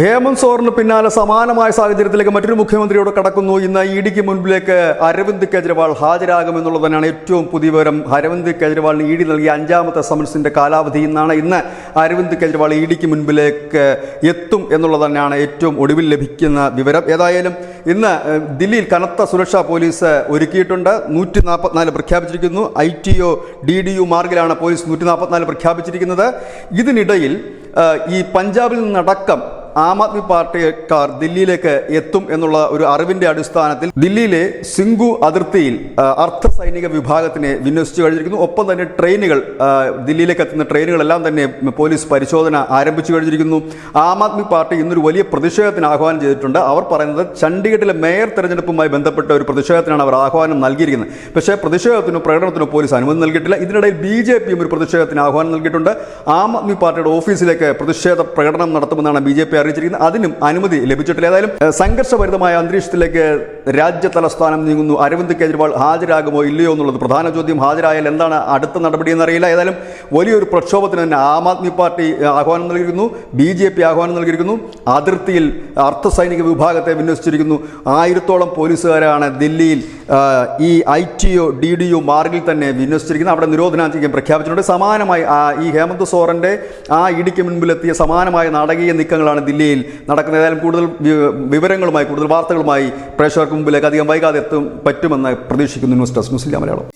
ഹേമന്ത് സോറിന് പിന്നാലെ സമാനമായ സാഹചര്യത്തിലേക്ക് മറ്റൊരു മുഖ്യമന്ത്രിയോട് കടക്കുന്നു. ഇന്ന് ഇ ഡിക്ക് മുൻപിലേക്ക് അരവിന്ദ് കെജ്രിവാൾ ഹാജരാകുമെന്നുള്ളത് തന്നെയാണ് ഏറ്റവും പുതിയ വിവരം. അരവിന്ദ് കെജ്രിവാളിന് ഇ ഡി നൽകിയ അഞ്ചാമത്തെ സമൻസിന്റെ കാലാവധി ഇന്നാണ്. ഇന്ന് അരവിന്ദ് കെജ്രിവാൾ ഇ ഡിക്ക് മുൻപിലേക്ക് എത്തും എന്നുള്ളത് തന്നെയാണ് ഏറ്റവും ഒടുവിൽ ലഭിക്കുന്ന വിവരം. ഏതായാലും ഇന്ന് ദില്ലിയിൽ കനത്ത സുരക്ഷാ പോലീസ് ഒരുക്കിയിട്ടുണ്ട്. നൂറ്റി നാൽപ്പത്തിനാല് പ്രഖ്യാപിച്ചിരിക്കുന്നു. I T O D D U മാർഗിലാണ് police നൂറ്റി നാൽപ്പത്തിനാല് പ്രഖ്യാപിച്ചിരിക്കുന്നത്. ഇതിനിടയിൽ ഈ പഞ്ചാബിൽ നിന്നടക്കം ആം ആദ്മി പാർട്ടിക്കാർ ദില്ലിയിലേക്ക് എത്തും എന്നുള്ള ഒരു അറിവിന്റെ അടിസ്ഥാനത്തിൽ ദില്ലിയിലെ സിംഗു അതിർത്തിയിൽ അർദ്ധ സൈനിക വിഭാഗത്തിനെ വിന്യസിച്ചു കഴിഞ്ഞിരിക്കുന്നു. ഒപ്പം തന്നെ ട്രെയിനുകൾ ദില്ലിയിലേക്ക് എത്തുന്ന ട്രെയിനുകളെല്ലാം തന്നെ പോലീസ് പരിശോധന ആരംഭിച്ചു കഴിഞ്ഞിരിക്കുന്നു. ആം ആദ്മി പാർട്ടി ഇന്നൊരു വലിയ പ്രതിഷേധത്തിന് ആഹ്വാനം ചെയ്തിട്ടുണ്ട്. അവർ പറയുന്നത് ചണ്ഡീഗഡിലെ മേയർ തെരഞ്ഞെടുപ്പുമായി ബന്ധപ്പെട്ട ഒരു പ്രതിഷേധത്തിനാണ് അവർ ആഹ്വാനം നൽകിയിരിക്കുന്നത്. പക്ഷേ പ്രതിഷേധത്തിനോ പ്രകടനത്തിനോ പോലീസ് അനുമതി നൽകിയിട്ടില്ല. ഇതിനിടയിൽ ബി ജെ പിയും ഒരു പ്രതിഷേധത്തിന് ആഹ്വാനം നൽകിയിട്ടുണ്ട്. ആം ആദ്മി പാർട്ടിയുടെ ഓഫീസിലേക്ക് പ്രതിഷേധ പ്രകടനം നടത്തുമെന്നാണ് ബി ജെ പി അറിയിച്ചിരിക്കുന്നത് അതിനും അനുമതി ലഭിച്ചിട്ടില്ല. ഏതായാലും സംഘർഷഭരിതമായ അന്തരീക്ഷത്തിലേക്ക് രാജ്യ തലസ്ഥാനം നീങ്ങുന്നു. അരവിന്ദ് കെജ്രിവാൾ ഹാജരാകുമോ ഇല്ലയോ എന്നുള്ളത് പ്രധാന ചോദ്യം. ഹാജരായാൽ എന്താണ് അടുത്ത നടപടി എന്നറിയില്ല. ഏതായാലും വലിയൊരു പ്രക്ഷോഭത്തിന് തന്നെ ആം ആദ്മി പാർട്ടി ആഹ്വാനം നൽകിയിരിക്കുന്നു. ബി ജെ പി ആഹ്വാനം നൽകിയിരിക്കുന്നു. അതിർത്തിയിൽ അർദ്ധ സൈനിക വിഭാഗത്തെ വിന്യസിച്ചിരിക്കുന്നു. ആയിരത്തോളം പോലീസുകാരാണ് ദില്ലിയിൽ ഈ I T O D D O മാർഗിൽ തന്നെ വിന്യസിച്ചിരിക്കുന്നത്. അവിടെ നിരോധനാജ്ഞയും പ്രഖ്യാപിച്ചിട്ടുണ്ട്. സമാനമായി ഈ ഹേമന്ത് സോറന്റെ ആ ഇടിക്ക് മുൻപിലെത്തിയ സമാനമായ നാടകീയ നീക്കങ്ങളാണ് ദില്ലിയിൽ നടക്കുന്നത്. ഏതായാലും കൂടുതൽ വിവരങ്ങളുമായി കൂടുതൽ വാർത്തകളുമായി പ്രേക്ഷകർക്ക് മുമ്പിലേക്ക് അധികം വൈകാതെ എത്തും പറ്റുമെന്ന് പ്രതീക്ഷിക്കുന്നു ന്യൂസ് ഡെസ്ക് ഇന്ത്യ മലയാളം.